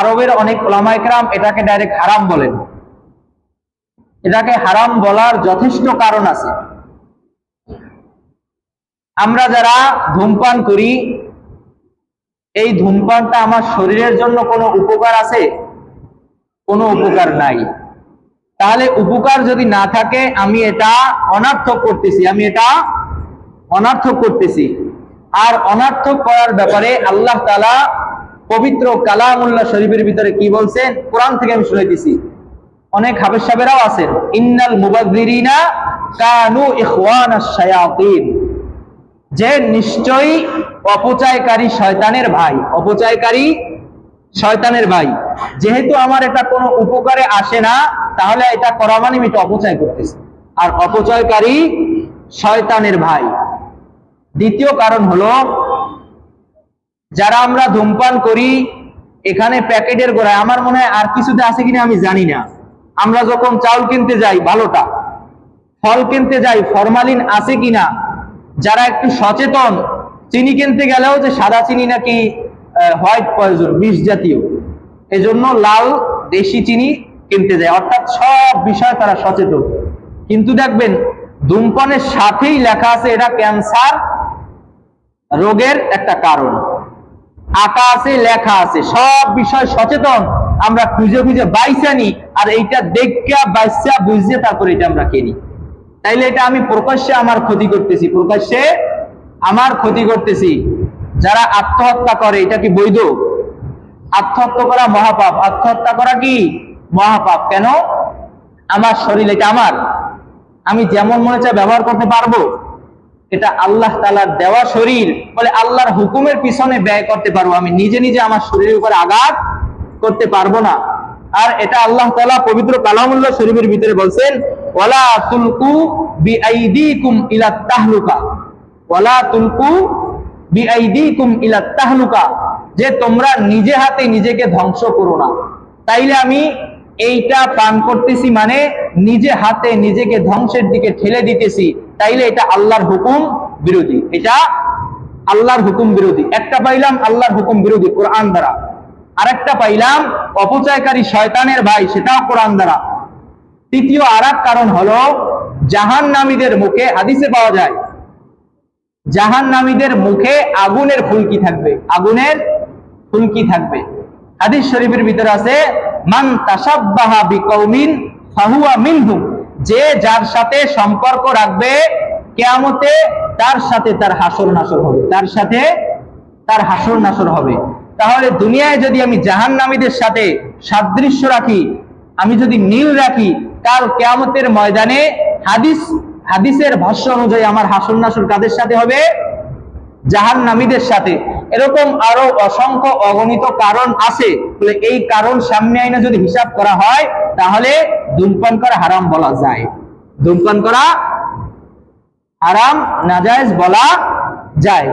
আরবের অনেক ওলামাইকরাম এটাকে ডাইরেক্ট হারাম বলেন এটাকে হারাম বলার যথেষ্ট কারণ আছে। আমরা যারা ধূমপান করি, এই ধূমপানটা আমার শরীরের জন্য কোনো উপকার আছে? কোনো উপকার নাই। তাহলে উপকার যদি না থাকে, আমি এটা অনার্থক করতেছি, আমি এটা অনার্থক করতেছি। আর অনার্থক করার ব্যাপারে আল্লাহ তালা পবিত্র কালামুল্লাহ শরীফের ভিতরে কি বলছেন? কোরআন থেকে আমি শুনাইতেছি। অনেক হাবের সাবেরাও আছেন। ইন্নাল মুবাদ্দিরিনা কানু ইখওয়ান শায়াতিন। যে নিশ্চয়ই অপচয়কারী শয়তানের ভাই, অপচয়কারী শয়তানের ভাই। যেহেতু আমার এটা কোনো উপকারে আসে না, তাহলে এটা করা মানে আমি অপচয় করতেছি। আর অপচয়কারী শয়তানের ভাই। দ্বিতীয় কারণ হলো যারা আমরা ধূমপান করি, এখানে প্যাকেটের গোড়ায়, আমার মনে হয় আর কিছুতে আছে কিনা আমি জানি না। আমরা যখন চাউল কিনতে যাই, ভালোটা। ফল কিনতে যাই, ফরমালিন আছে কিনা? যারা একটু সচেতন, চিনি কিনতে গেলেও যে সাদা চিনি নাকি হোয়াইট পয়জন বিষ জাতীয়, এজন্য লাল দেশি চিনি কিনতে যায়। অর্থাৎ সব বিষয়ে তারা সচেতন। কিন্তু দেখবেন, ধূমপানের সাথেই লেখা আছে, এটা ক্যান্সার রোগের একটা কারণ। আঁকা আছে, লেখা আছে। সব বিষয় সচেতন। আমরা খুঁজে খুঁজে বাইসানি আর এইটা দেখা বাইসা বুঝে তারপরে এটা আমরা কিনি। তাইলে এটা আমি প্রকাশ্যে আমার ক্ষতি করতেছি, প্রকাশ্যে আমার ক্ষতি করতেছি। যারা আত্মহত্যা করে, এটা কি বৈধ? আত্মহত্যা করা মহাপাপ। আত্মহত্যা করা কি? মহাপাপ। কেন? আমার শরীর, এটা আমার। আমি যেমন মনে চাই ব্যবহার করতে পারব। এটা আল্লাহ তালার দেওয়া শরীর। বলে আল্লাহর হুকুমের পিছনে ব্যয় করতে পারব। আমি নিজে নিজে আমার শরীরের উপর আঘাত করতে পারব না। আর এটা আল্লাহ তালা পবিত্র কালামুল্লাহ শরীফের ভিতরে বলছেন, ওয়ালা তুলকু বিআইদিকুম ইলা তাহলুকা। ওয়ালা তুলকু বিআইদিকুম ইলা তাহলুকা। যে তোমরা নিজে হাতে নিজেকে ধ্বংস করো না। তাইলে আমি এইটা পান করতেছি মানে নিজে হাতে নিজেকে ধ্বংসের দিকে ঠেলে দিতেছি। তাইলে এটা আল্লাহর হুকুম বিরোধী। এটা আল্লাহর হুকুম বিরোধী। একটা পাইলাম আল্লাহর হুকুম বিরোধী, কোরআন দ্বারা। আরেকটা পাইলাম অপচয়কারী শয়তানের ভাই, সেটাও কোরআন দ্বারা। তৃতীয় আর কারণ হলো জাহান নামীদের মুখে হাদিসে পাওয়া যায় জাহান নামীদের মুখে আগুনের ফুলকি থাকবে। আগুনের ফুলকি থাকবে। হাদিস শরীফের ভিতরে আছে, মান তাসাব্বাহা বিকৌমিন ফাহুয়া মিনহুম। যে যার সাথে সম্পর্ক রাখবে, কেয়ামতে তার সাথে তার হাসর নাসর হবে। তার সাথে তার হাসর নাসর হবে। তাহলে দুনিয়ায় যদি আমি জাহান নামীদের সাথে সাদৃশ্য রাখি, আমি যদি মিল রাখি, কাল কেয়ামতের ময়দানে হাদিস, হাদিসের ভাষ্য অনুযায়ী আমার হাসর নাসর কাদের সাথে হবে? জাহান নামীদের সাথে। এরকম আরও অসংখ্য অগণিত কারণ আছে। বলে এই কারণ সামনে আইনে যদি হিসাব করা হয়, তাহলে ধূমপান করা হারাম বলা যায়। ধূমপান করা হারাম, নাজায়জ বলা যায়।